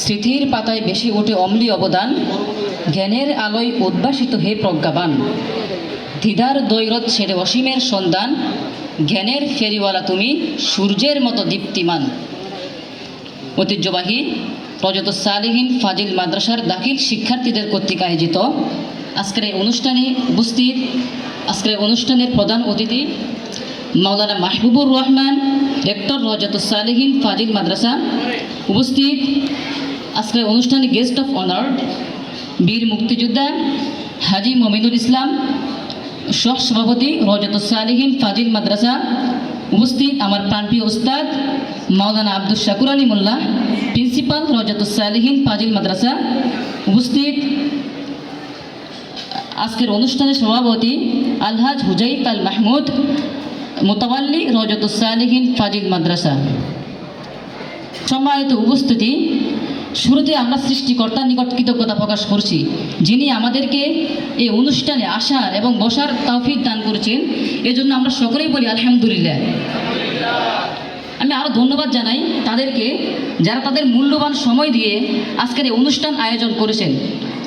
স্মৃতির পাতায় বেশি ওঠে অম্লি অবদান, জ্ঞানের আলোয় উদ্ভাসিত হে প্রজ্ঞাবান। দ্বিধার দৈরত ছেড়ে অসীমের সন্ধান, জ্ঞানের ফেরিওয়ালা তুমি সূর্যের মতো দীপ্তিমান। ঐতিহ্যবাহী রজত সালেহীন ফাজিল মাদ্রাসার দাখিল শিক্ষার্থীদের কর্তৃক আয়োজিত আজকের এই অনুষ্ঠানে উপস্থিত, আজকের অনুষ্ঠানের প্রধান অতিথি মাওলানা মাহবুবুর রহমান রেক্টর রজাত সালেহীন, ফাজিল মাদ্রাসা উপস্থিত। আজকের অনুষ্ঠানে গেস্ট অফ অনার বীর মুক্তিযোদ্ধা হাজি মমিনুল ইসলাম, সহ সভাপতি রজাত সালেহীন, ফাজিল মাদ্রাসা উপস্থিত। আমার প্রাণপ্রিয় উস্তাদ মাওলানা আব্দুল শাকুর আলী মোল্লা, প্রিন্সিপাল রজত সালেহীন, ফাজিল মাদ্রাসা উপস্থিত। আজকের অনুষ্ঠানের সভাপতি আলহাজ হুজাইফ আল মাহমুদ মোতাবাল্লি রজত সালেহীন ফাজিল মাদ্রাসা সম্মানিত উপস্থিতি, শুরুতে আমরা সৃষ্টিকর্তার নিকট কৃতজ্ঞতা প্রকাশ করছি, যিনি আমাদেরকে এই অনুষ্ঠানে আসার এবং বসার তৌফিক দান করেছেন। এজন্য আমরা সকলেই বলি আলহামদুলিল্লাহ। আমি আরও ধন্যবাদ জানাই তাদেরকে যারা তাদের মূল্যবান সময় দিয়ে আজকের এই অনুষ্ঠান আয়োজন করেছেন।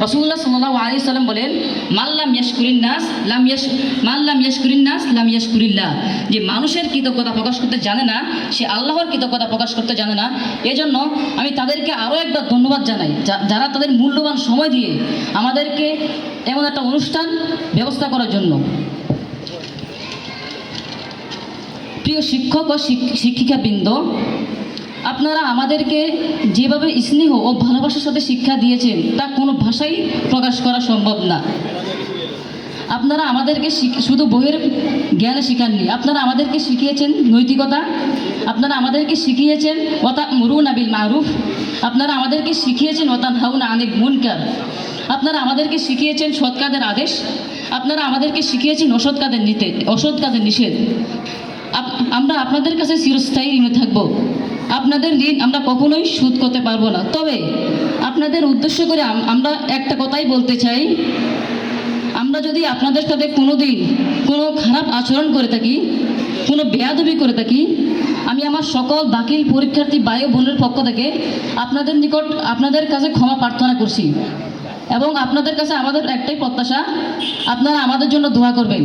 রসুল্লাহ সাল্লাহ আলী সাল্লাম বলেন মাল্লাম ইয়াসকুরিন নাস, লাম ইয়াস মাল্লাম ইয়াসকুরিন নাস, লাম ইয়াসকুরিল্লাহ যে মানুষের কৃতজ্ঞতা প্রকাশ করতে জানে না, সে আল্লাহর কৃতজ্ঞতা প্রকাশ করতে জানে না। এজন্য আমি তাদেরকে আরও একবার ধন্যবাদ জানাই যারা তাদের মূল্যবান সময় দিয়ে আমাদেরকে এমন একটা অনুষ্ঠান ব্যবস্থা করার জন্য। প্রিয় শিক্ষক ও শিক- শিক্ষিকাবৃন্দ আপনারা আমাদেরকে যেভাবে স্নেহ ও ভালোবাসার সাথে শিক্ষা দিয়েছেন, তা কোনো ভাষাই প্রকাশ করা সম্ভব না। আপনারা আমাদেরকে শুধু বইয়ের জ্ঞানে শিখাননি, আপনারা আমাদেরকে শিখিয়েছেন নৈতিকতা, আপনারা আমাদেরকে শিখিয়েছেন ওতা মরুন আবিল মারুফ, আপনারা আমাদেরকে শিখিয়েছেন ওতান হাউন আনিক মুনকার, আপনারা আমাদেরকে শিখিয়েছেন সৎ কাজের আদেশ, আপনারা আমাদেরকে শিখিয়েছেন অসৎ কাজের নিতে অসৎ কাজের নিষেধ আমরা আপনাদের কাছে চিরস্থায়ী ঋণে থাকব। আপনাদের ঋণ আমরা কখনোই শোধ করতে পারব না। তবে আপনাদের উদ্দেশ্য করে আমরা একটা কথাই বলতে চাই। আমরা যদি আপনাদের সাথে কোনো দিন কোনো খারাপ আচরণ করে থাকি, কোনো বেয়াদবি করে থাকি, আমি আমার সকল বাকিল পরীক্ষার্থী বায়ু বোনের পক্ষ থেকে আপনাদের নিকট আপনাদের কাছে ক্ষমা প্রার্থনা করছি এবং আপনাদের কাছে আমাদের একটাই প্রত্যাশা, আপনারা আমাদের জন্য দোয়া করবেন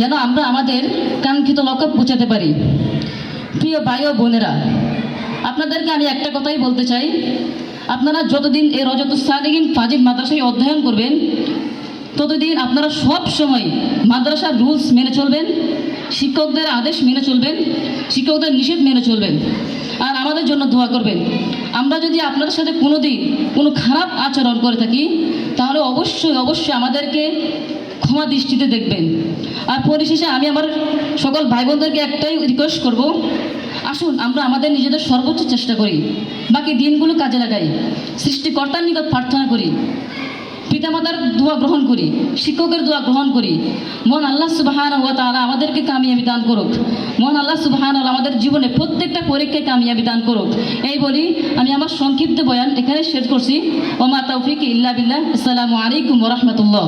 যেন আমরা আমাদের কাঙ্ক্ষিত লক্ষ্য পৌঁছাতে পারি। প্রিয় ও বোনেরা আপনাদেরকে আমি একটা কথাই বলতে চাই। আপনারা যতদিন এই রজত সালেহীন ফাজিল মাদ্রাসায় অধ্যয়ন করবেন, ততদিন আপনারা সব সময় মাদ্রাসার রুলস মেনে চলবেন, শিক্ষকদের আদেশ মেনে চলবেন, শিক্ষকদের নিষেধ মেনে চলবেন, আর আমাদের জন্য দোয়া করবেন। আমরা যদি আপনাদের সাথে কোনো দিন কোনো খারাপ আচরণ করে থাকি, তাহলে অবশ্যই অবশ্যই আমাদেরকে ক্ষমা দৃষ্টিতে দেখবেন। আর পরিশেষে আমি আমার সকল ভাই বোনদেরকে একটাই রিকোয়েস্ট করব আসুন, আমরা আমাদের নিজেদের সর্বোচ্চ চেষ্টা করি। বাকি দিনগুলো কাজে লাগাই। সৃষ্টিকর্তার নিকট প্রার্থনা করি। পিতামাতার দোয়া গ্রহণ করি। শিক্ষকের দোয়া গ্রহণ করি। মন আল্লাহ সুবাহান ওয়া তাআলা আমাদেরকে কামিয়াবি দান করুক। মন আল্লাহ সুবাহান আমাদের জীবনে প্রত্যেকটা পরীক্ষায় কামিয়াবি দান করুক। এই বলি আমি আমার সংক্ষিপ্ত বয়ান এখানে শেষ করছি। ওমা তৌফিক ইল্লা বিল্লাহ। আসসালামু আলাইকুম ওরহমতুল্লাহ